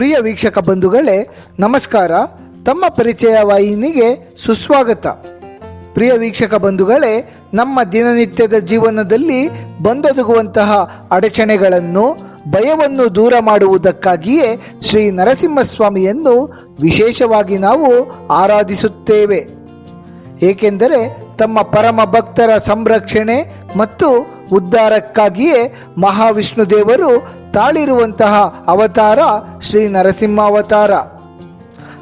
ಪ್ರಿಯ ವೀಕ್ಷಕ ಬಂಧುಗಳೇ, ನಮಸ್ಕಾರ. ತಮ್ಮ ಪರಿಚಯ ವಾಹಿನಿಗೆ ಸುಸ್ವಾಗತ. ಪ್ರಿಯ ವೀಕ್ಷಕ ಬಂಧುಗಳೇ, ನಮ್ಮ ದಿನನಿತ್ಯದ ಜೀವನದಲ್ಲಿ ಬಂದೊದಗುವಂತಹ ಅಡಚಣೆಗಳನ್ನು, ಭಯವನ್ನು ದೂರ ಮಾಡುವುದಕ್ಕಾಗಿಯೇ ಶ್ರೀ ನರಸಿಂಹಸ್ವಾಮಿಯನ್ನು ವಿಶೇಷವಾಗಿ ನಾವು ಆರಾಧಿಸುತ್ತೇವೆ. ಏಕೆಂದರೆ ತಮ್ಮ ಪರಮ ಭಕ್ತರ ಸಂರಕ್ಷಣೆ ಮತ್ತು ಉದ್ಧಾರಕ್ಕಾಗಿಯೇ ಮಹಾವಿಷ್ಣು ದೇವರು ತಾಳಿರುವಂತಹ ಅವತಾರ ಶ್ರೀ ನರಸಿಂಹಾವತಾರ.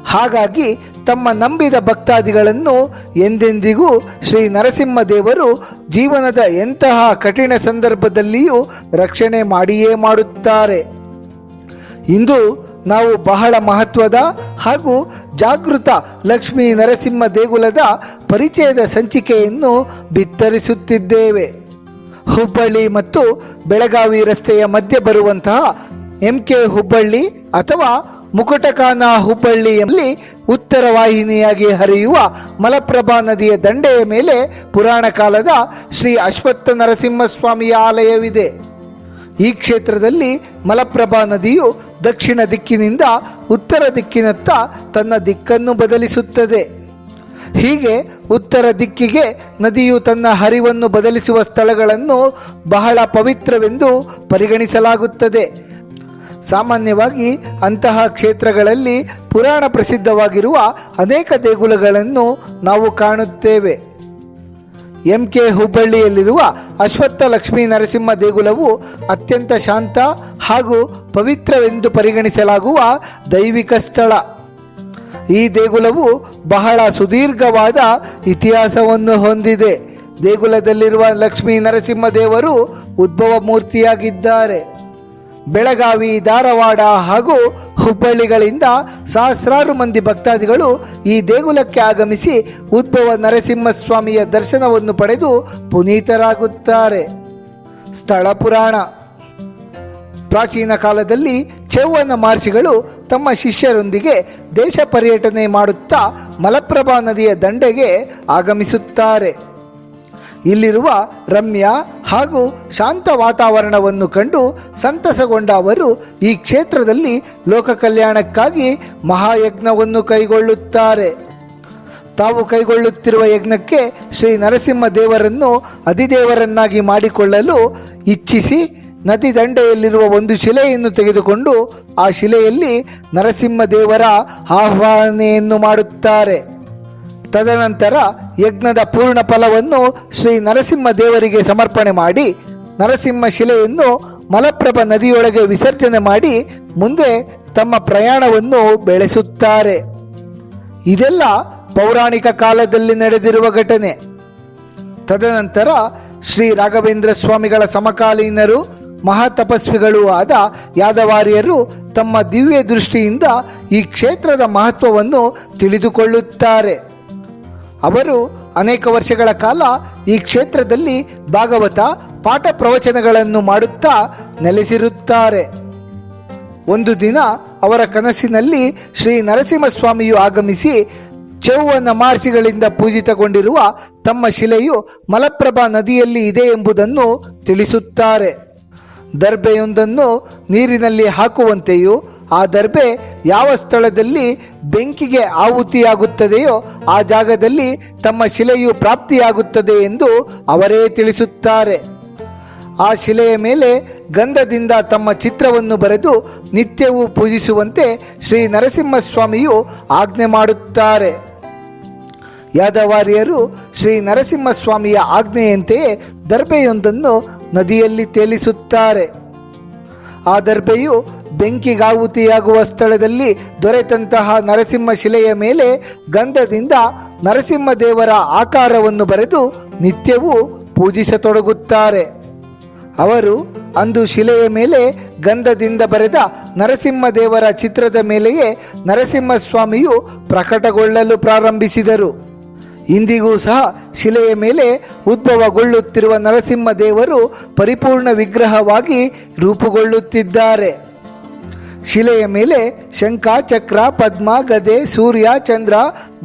ಹಾಗಾಗಿ ತಮ್ಮ ನಂಬಿದ ಭಕ್ತಾದಿಗಳನ್ನು ಎಂದೆಂದಿಗೂ ಶ್ರೀ ನರಸಿಂಹ ದೇವರು ಜೀವನದ ಎಂತಹ ಕಠಿಣ ಸಂದರ್ಭದಲ್ಲಿಯೂ ರಕ್ಷಣೆ ಮಾಡಿಯೇ ಮಾಡುತ್ತಾರೆ. ಇಂದು ನಾವು ಬಹಳ ಮಹತ್ವದ ಹಾಗೂ ಜಾಗೃತ ಲಕ್ಷ್ಮೀ ನರಸಿಂಹ ದೇಗುಲದ ಪರಿಚಯದ ಸಂಚಿಕೆಯನ್ನು ಬಿತ್ತರಿಸುತ್ತಿದ್ದೇವೆ. ಹುಬ್ಬಳ್ಳಿ ಮತ್ತು ಬೆಳಗಾವಿ ರಸ್ತೆಯ ಮಧ್ಯೆ ಬರುವಂತಹ ಎಂ ಕೆ ಹುಬ್ಬಳ್ಳಿ ಅಥವಾ ಮುಕುಟಕಾನ ಹುಬ್ಬಳ್ಳಿಯಲ್ಲಿ ಉತ್ತರ ವಾಹಿನಿಯಾಗಿ ಹರಿಯುವ ಮಲಪ್ರಭಾ ನದಿಯ ದಂಡೆಯ ಮೇಲೆ ಪುರಾಣ ಕಾಲದ ಶ್ರೀ ಅಶ್ವತ್ಥ ನರಸಿಂಹಸ್ವಾಮಿಯ ಆಲಯವಿದೆ. ಈ ಕ್ಷೇತ್ರದಲ್ಲಿ ಮಲಪ್ರಭಾ ನದಿಯು ದಕ್ಷಿಣ ದಿಕ್ಕಿನಿಂದ ಉತ್ತರ ದಿಕ್ಕಿನತ್ತ ತನ್ನ ದಿಕ್ಕನ್ನು ಬದಲಿಸುತ್ತದೆ. ಹೀಗೆ ಉತ್ತರ ದಿಕ್ಕಿಗೆ ನದಿಯು ತನ್ನ ಹರಿವನ್ನು ಬದಲಿಸುವ ಸ್ಥಳಗಳನ್ನು ಬಹಳ ಪವಿತ್ರವೆಂದು ಪರಿಗಣಿಸಲಾಗುತ್ತದೆ. ಸಾಮಾನ್ಯವಾಗಿ ಅಂತಹ ಕ್ಷೇತ್ರಗಳಲ್ಲಿ ಪುರಾಣ ಪ್ರಸಿದ್ಧವಾಗಿರುವ ಅನೇಕ ದೇಗುಲಗಳನ್ನು ನಾವು ಕಾಣುತ್ತೇವೆ. ಎಂ ಕೆ ಹುಬ್ಬಳ್ಳಿಯಲ್ಲಿರುವ ಅಶ್ವತ್ಥ ಲಕ್ಷ್ಮೀ ನರಸಿಂಹ ದೇಗುಲವು ಅತ್ಯಂತ ಶಾಂತ ಹಾಗೂ ಪವಿತ್ರವೆಂದು ಪರಿಗಣಿಸಲಾಗುವ ದೈವಿಕ ಸ್ಥಳ. ಈ ದೇಗುಲವು ಬಹಳ ಸುದೀರ್ಘವಾದ ಇತಿಹಾಸವನ್ನು ಹೊಂದಿದೆ. ದೇಗುಲದಲ್ಲಿರುವ ಲಕ್ಷ್ಮೀ ನರಸಿಂಹ ದೇವರು ಉದ್ಭವ ಮೂರ್ತಿಯಾಗಿದ್ದಾರೆ ಬೆಳಗಾವಿ, ಧಾರವಾಡ ಹಾಗೂ ಹುಬ್ಬಳ್ಳಿಗಳಿಂದ ಸಹಸ್ರಾರು ಮಂದಿ ಭಕ್ತಾದಿಗಳು ಈ ದೇಗುಲಕ್ಕೆ ಆಗಮಿಸಿ ಉದ್ಭವ ನರಸಿಂಹಸ್ವಾಮಿಯ ದರ್ಶನವನ್ನು ಪಡೆದು ಪುನೀತರಾಗುತ್ತಾರೆ. ಸ್ಥಳ ಪುರಾಣ. ಪ್ರಾಚೀನ ಕಾಲದಲ್ಲಿ ಚೌವನ ಮಹರ್ಷಿಗಳು ತಮ್ಮ ಶಿಷ್ಯರೊಂದಿಗೆ ದೇಶ ಪರ್ಯಟನೆ ಮಾಡುತ್ತಾ ಮಲಪ್ರಭಾ ನದಿಯ ದಂಡೆಗೆ ಆಗಮಿಸುತ್ತಾರೆ. ಇಲ್ಲಿರುವ ರಮ್ಯ ಹಾಗೂ ಶಾಂತ ವಾತಾವರಣವನ್ನು ಕಂಡು ಸಂತಸಗೊಂಡ ಅವರು ಈ ಕ್ಷೇತ್ರದಲ್ಲಿ ಲೋಕ ಕಲ್ಯಾಣಕ್ಕಾಗಿ ಮಹಾಯಜ್ಞವನ್ನು ಕೈಗೊಳ್ಳುತ್ತಾರೆ. ತಾವು ಕೈಗೊಳ್ಳುತ್ತಿರುವ ಯಜ್ಞಕ್ಕೆ ಶ್ರೀ ನರಸಿಂಹ ದೇವರನ್ನು ಅಧಿದೇವರನ್ನಾಗಿ ಮಾಡಿಕೊಳ್ಳಲು ಇಚ್ಛಿಸಿ ನದಿ ದಂಡೆಯಲ್ಲಿರುವ ಒಂದು ಶಿಲೆಯನ್ನು ತೆಗೆದುಕೊಂಡು ಆ ಶಿಲೆಯಲ್ಲಿ ನರಸಿಂಹ ದೇವರ ಆಹ್ವಾನೆಯನ್ನು ಮಾಡುತ್ತಾರೆ. ತದನಂತರ ಯಜ್ಞದ ಪೂರ್ಣ ಫಲವನ್ನು ಶ್ರೀ ನರಸಿಂಹ ದೇವರಿಗೆ ಸಮರ್ಪಣೆ ಮಾಡಿ, ನರಸಿಂಹ ಶಿಲೆಯನ್ನು ಮಲಪ್ರಭ ನದಿಯೊಳಗೆ ವಿಸರ್ಜನೆ ಮಾಡಿ ಮುಂದೆ ತಮ್ಮ ಪ್ರಯಾಣವನ್ನು ಬೆಳೆಸುತ್ತಾರೆ. ಇದೆಲ್ಲ ಪೌರಾಣಿಕ ಕಾಲದಲ್ಲಿ ನಡೆದಿರುವ ಘಟನೆ. ತದನಂತರ ಶ್ರೀ ರಾಘವೇಂದ್ರ ಸ್ವಾಮಿಗಳ ಸಮಕಾಲೀನರು, ಮಹಾತಪಸ್ವಿಗಳೂ ಆದ ಯಾದವಾರ್ಯರು ತಮ್ಮ ದಿವ್ಯ ದೃಷ್ಟಿಯಿಂದ ಈ ಕ್ಷೇತ್ರದ ಮಹತ್ವವನ್ನು ತಿಳಿದುಕೊಳ್ಳುತ್ತಾರೆ. ಅವರು ಅನೇಕ ವರ್ಷಗಳ ಕಾಲ ಈ ಕ್ಷೇತ್ರದಲ್ಲಿ ಭಾಗವತ ಪಾಠ ಪ್ರವಚನಗಳನ್ನು ಮಾಡುತ್ತಾ ನೆಲೆಸಿರುತ್ತಾರೆ. ಒಂದು ದಿನ ಅವರ ಕನಸಿನಲ್ಲಿ ಶ್ರೀ ನರಸಿಂಹಸ್ವಾಮಿಯು ಆಗಮಿಸಿ ಚೌವನ ಮಹರ್ಷಿಗಳಿಂದ ಪೂಜಿತಗೊಂಡಿರುವ ತಮ್ಮ ಶಿಲೆಯು ಮಲಪ್ರಭಾ ನದಿಯಲ್ಲಿ ಇದೆ ಎಂಬುದನ್ನು ತಿಳಿಸುತ್ತಾರೆ. ದರ್ಬೆಯೊಂದನ್ನು ನೀರಿನಲ್ಲಿ ಹಾಕುವಂತೆಯೂ ಆ ದರ್ಬೆ ಯಾವ ಸ್ಥಳದಲ್ಲಿ ಬೆಂಕಿಗೆ ಆಹುತಿಯಾಗುತ್ತದೆಯೋ ಆ ಜಾಗದಲ್ಲಿ ತಮ್ಮ ಶಿಲೆಯು ಪ್ರಾಪ್ತಿಯಾಗುತ್ತದೆ ಎಂದು ಅವರೇ ತಿಳಿಸುತ್ತಾರೆ. ಆ ಶಿಲೆಯ ಮೇಲೆ ಗಂಧದಿಂದ ತಮ್ಮ ಚಿತ್ರವನ್ನು ಬರೆದು ನಿತ್ಯವೂ ಪೂಜಿಸುವಂತೆ ಶ್ರೀ ನರಸಿಂಹಸ್ವಾಮಿಯು ಆಜ್ಞೆ ಮಾಡುತ್ತಾರೆ. ಯಾದವಾರಿಯರು ಶ್ರೀ ನರಸಿಂಹಸ್ವಾಮಿಯ ಆಜ್ಞೆಯಂತೆಯೇ ದರ್ಬೆಯೊಂದನ್ನು ನದಿಯಲ್ಲಿ ತೇಲಿಸುತ್ತಾರೆ. ಆ ದರ್ಬೆಯು ಬೆಂಕಿಗಾಹುತಿಯಾಗುವ ಸ್ಥಳದಲ್ಲಿ ದೊರೆತಂತಹ ನರಸಿಂಹ ಶಿಲೆಯ ಮೇಲೆ ಗಂಧದಿಂದ ನರಸಿಂಹ ದೇವರ ಆಕಾರವನ್ನು ಬರೆದು ನಿತ್ಯವೂ ಪೂಜಿಸತೊಡಗುತ್ತಾರೆ. ಅವರು ಅಂದು ಶಿಲೆಯ ಮೇಲೆ ಗಂಧದಿಂದ ಬರೆದ ನರಸಿಂಹ ದೇವರ ಚಿತ್ರದ ಮೇಲೆಯೇ ನರಸಿಂಹಸ್ವಾಮಿಯು ಪ್ರಕಟಗೊಳ್ಳಲು ಪ್ರಾರಂಭಿಸಿದರು. ಇಂದಿಗೂ ಸಹ ಶಿಲೆಯ ಮೇಲೆ ಉದ್ಭವಗೊಳ್ಳುತ್ತಿರುವ ನರಸಿಂಹ ದೇವರು ಪರಿಪೂರ್ಣ ವಿಗ್ರಹವಾಗಿ ರೂಪುಗೊಳ್ಳುತ್ತಿದ್ದಾರೆ. ಶಿಲೆಯ ಮೇಲೆ ಶಂಖ, ಚಕ್ರ, ಪದ್ಮ, ಗದೆ, ಸೂರ್ಯ, ಚಂದ್ರ,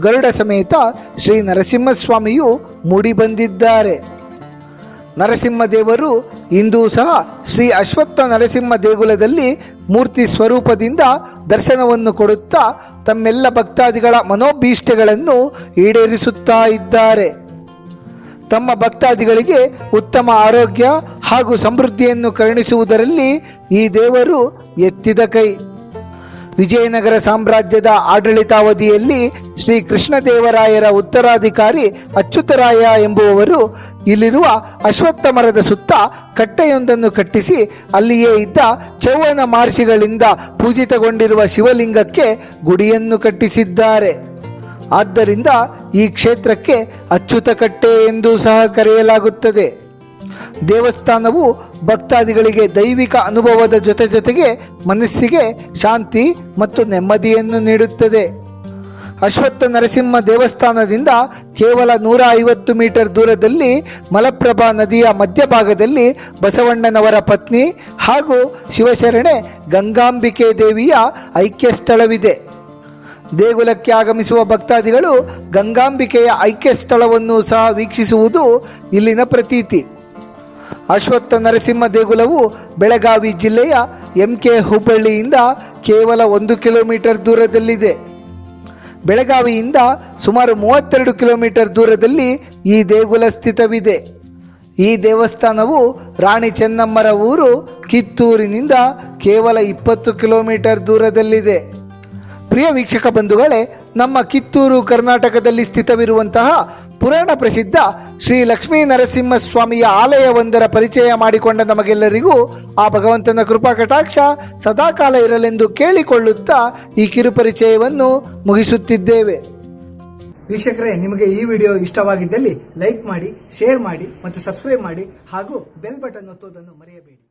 ಗರುಡ ಸಮೇತ ಶ್ರೀ ನರಸಿಂಹಸ್ವಾಮಿಯು ಮೂಡಿಬಂದಿದ್ದಾರೆ ನರಸಿಂಹದೇವರು ಇಂದೂ ಸಹ ಶ್ರೀ ಅಶ್ವತ್ಥ ನರಸಿಂಹ ದೇಗುಲದಲ್ಲಿ ಮೂರ್ತಿ ಸ್ವರೂಪದಿಂದ ದರ್ಶನವನ್ನು ಕೊಡುತ್ತಾ ತಮ್ಮೆಲ್ಲ ಭಕ್ತಾದಿಗಳ ಮನೋಭೀಷ್ಟಗಳನ್ನು ಈಡೇರಿಸುತ್ತಾ ಇದ್ದಾರೆ. ತಮ್ಮ ಭಕ್ತಾದಿಗಳಿಗೆ ಉತ್ತಮ ಆರೋಗ್ಯ ಹಾಗೂ ಸಮೃದ್ಧಿಯನ್ನು ಕರುಣಿಸುವುದರಲ್ಲಿ ಈ ದೇವರು ಎತ್ತಿದ ಕೈ. ವಿಜಯನಗರ ಸಾಮ್ರಾಜ್ಯದ ಆಡಳಿತಾವಧಿಯಲ್ಲಿ ಶ್ರೀ ಕೃಷ್ಣದೇವರಾಯರ ಉತ್ತರಾಧಿಕಾರಿ ಅಚ್ಯುತರಾಯ ಎಂಬುವವರು ಇಲ್ಲಿರುವ ಅಶ್ವತ್ಥ ಮರದ ಸುತ್ತ ಕಟ್ಟೆಯೊಂದನ್ನು ಕಟ್ಟಿಸಿ ಅಲ್ಲಿಯೇ ಇದ್ದ ಚೌವನ ಮಹರ್ಷಿಗಳಿಂದ ಪೂಜಿತಗೊಂಡಿರುವ ಶಿವಲಿಂಗಕ್ಕೆ ಗುಡಿಯನ್ನು ಕಟ್ಟಿಸಿದ್ದಾರೆ. ಆದ್ದರಿಂದ ಈ ಕ್ಷೇತ್ರಕ್ಕೆ ಅಚ್ಯುತ ಕಟ್ಟೆ ಎಂದೂ ಸಹ ಕರೆಯಲಾಗುತ್ತದೆ. ದೇವಸ್ಥಾನವು ಭಕ್ತಾದಿಗಳಿಗೆ ದೈವಿಕ ಅನುಭವದ ಜೊತೆ ಜೊತೆಗೆ ಮನಸ್ಸಿಗೆ ಶಾಂತಿ ಮತ್ತು ನೆಮ್ಮದಿಯನ್ನು ನೀಡುತ್ತದೆ. ಅಶ್ವತ್ಥ ನರಸಿಂಹ ದೇವಸ್ಥಾನದಿಂದ ಕೇವಲ ನೂರ ಐವತ್ತು ಮೀಟರ್ ದೂರದಲ್ಲಿ ಮಲಪ್ರಭಾ ನದಿಯ ಮಧ್ಯಭಾಗದಲ್ಲಿ ಬಸವಣ್ಣನವರ ಪತ್ನಿ ಹಾಗೂ ಶಿವಶರಣೆ ಗಂಗಾಂಬಿಕೆ ದೇವಿಯ ಐಕ್ಯ ಸ್ಥಳವಿದೆ. ದೇಗುಲಕ್ಕೆ ಆಗಮಿಸುವ ಭಕ್ತಾದಿಗಳು ಗಂಗಾಂಬಿಕೆಯ ಐಕ್ಯ ಸ್ಥಳವನ್ನು ಸಹ ವೀಕ್ಷಿಸುವುದು ಇಲ್ಲಿನ ಪ್ರತೀತಿ. ಅಶ್ವತ್ಥ ನರಸಿಂಹ ದೇಗುಲವು ಬೆಳಗಾವಿ ಜಿಲ್ಲೆಯ ಎಂಕೆ ಹುಬ್ಬಳ್ಳಿಯಿಂದ ಕೇವಲ ಒಂದು ಕಿಲೋಮೀಟರ್ ದೂರದಲ್ಲಿದೆ. ಬೆಳಗಾವಿಯಿಂದ ಸುಮಾರು ಮೂವತ್ತೆರಡು ಕಿಲೋಮೀಟರ್ ದೂರದಲ್ಲಿ ಈ ದೇಗುಲ ಸ್ಥಿತವಿದೆ. ಈ ದೇವಸ್ಥಾನವು ರಾಣಿ ಚೆನ್ನಮ್ಮರ ಊರು ಕಿತ್ತೂರಿನಿಂದ ಕೇವಲ ಇಪ್ಪತ್ತು ಕಿಲೋಮೀಟರ್ ದೂರದಲ್ಲಿದೆ. ಪ್ರಿಯ ವೀಕ್ಷಕ ಬಂಧುಗಳೇ, ನಮ್ಮ ಕಿತ್ತೂರು ಕರ್ನಾಟಕದಲ್ಲಿ ಸ್ಥಿತವಿರುವಂತಹ ಪುರಾಣ ಪ್ರಸಿದ್ಧ ಶ್ರೀ ಲಕ್ಷ್ಮೀ ನರಸಿಂಹ ಸ್ವಾಮಿಯ ಆಲಯವೊಂದರ ಪರಿಚಯ ಮಾಡಿಕೊಂಡ ನಮಗೆಲ್ಲರಿಗೂ ಆ ಭಗವಂತನ ಕೃಪಾ ಕಟಾಕ್ಷ ಸದಾಕಾಲ ಇರಲೆಂದು ಕೇಳಿಕೊಳ್ಳುತ್ತಾ ಈ ಕಿರುಪರಿಚಯವನ್ನು ಮುಗಿಸುತ್ತಿದ್ದೇವೆ. ವೀಕ್ಷಕರೇ, ನಿಮಗೆ ಈ ವಿಡಿಯೋ ಇಷ್ಟವಾಗಿದ್ದಲ್ಲಿ ಲೈಕ್ ಮಾಡಿ, ಶೇರ್ ಮಾಡಿ ಮತ್ತು ಸಬ್ಸ್ಕ್ರೈಬ್ ಮಾಡಿ ಹಾಗೂ ಬೆಲ್ ಬಟನ್ ಒತ್ತುವುದನ್ನು ಮರೆಯಬೇಡಿ.